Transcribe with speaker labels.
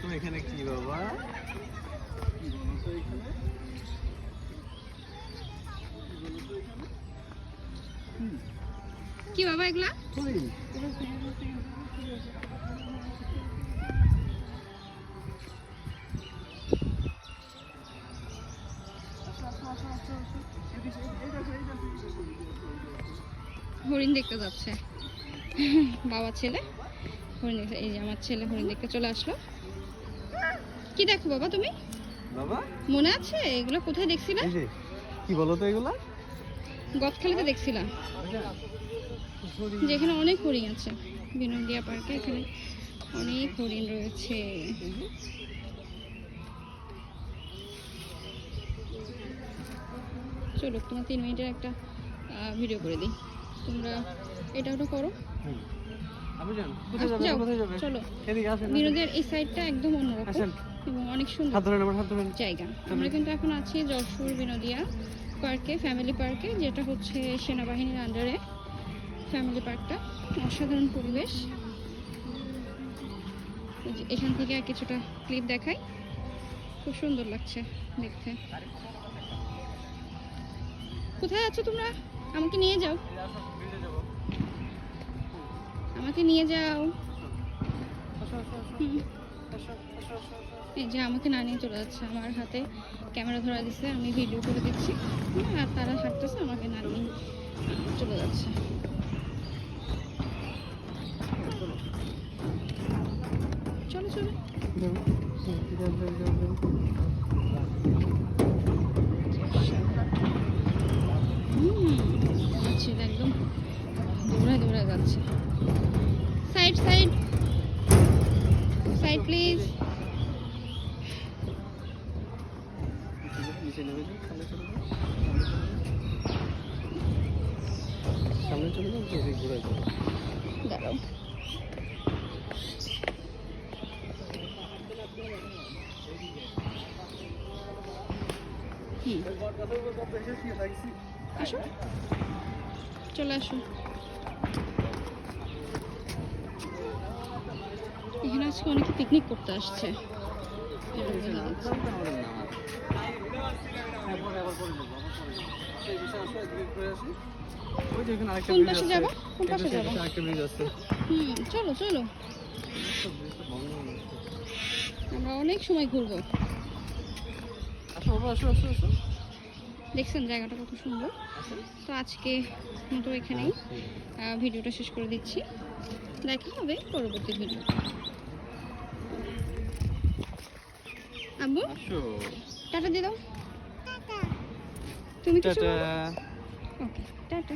Speaker 1: তুমি এখানে কি বাবা? কি
Speaker 2: বাবা এগুলা? হরিণ দেখতে যাচ্ছে। বাবা ছেলে। হরিণ এই যে আমার ছেলে হরিণ দেখতে চলে আসলো। কি দেখো বাবা তুমি?
Speaker 1: বাবা?
Speaker 2: মনে আছে? এগুলো কোথায় দেখছিলে?
Speaker 1: এই যে কি বলো তো এগুলা?
Speaker 2: গদখালিতে দেখছিলাম। যেখানে অনেক হরিণ আছে। বিনোদিয়া পার্কে এখানে অনেক হরিণ রয়েছে। চলো তোমার তিন মিনিটের একটা ভিডিও করে দিই। তোমরা এটা ওটা করো। চলো। বিনোদের এই সাইডটা একদম অন্যরকম এবং অনেক সুন্দর জায়গা। আমরা কিন্তু এখন আছি যশোর বিনোদিয়া পার্কে ফ্যামিলি পার্কে যেটা হচ্ছে সেনাবাহিনীর আন্ডারে ফ্যামিলি পার্কটা অসাধারণ পরিবেশ। এখান থেকে আর কিছুটা ক্লিপ দেখাই। খুব সুন্দর লাগছে দেখতে। কোথায় আছো তোমরা? আমাকে নিয়ে যাও। আমাকে নিয়ে যাও। এই যে আমাকে না নিয়ে চলে যাচ্ছে, আমার হাতে ক্যামেরা ধরা দিচ্ছে আমি ভিডিও করে দিচ্ছি। আর তারা হাঁটতেছে, আমাকে না নিয়ে চলে যাচ্ছে। চলো চলো হুম যাচ্ছে একদম যাচ্ছে। সাইড সাইড সাইড প্লিজ
Speaker 1: সামনে চলে চলে ঘুরে
Speaker 2: আসো। চলে আসো। আজকে অনেকে পিকনিক করতে আসছে। কোন পাশে যাব? হুম, চলো চলো। আমরা অনেক সময় ঘুরবো। দেখছেন জায়গাটা কত সুন্দর? তো আজকে মতো এখানেই ভিডিওটা শেষ করে দিচ্ছি। দেখা হবে পরবর্তী ভিডিও আব্বু টাটা দিয়ে দাও। তুমি কিছু
Speaker 1: টাটা।
Speaker 2: ওকে টাটা।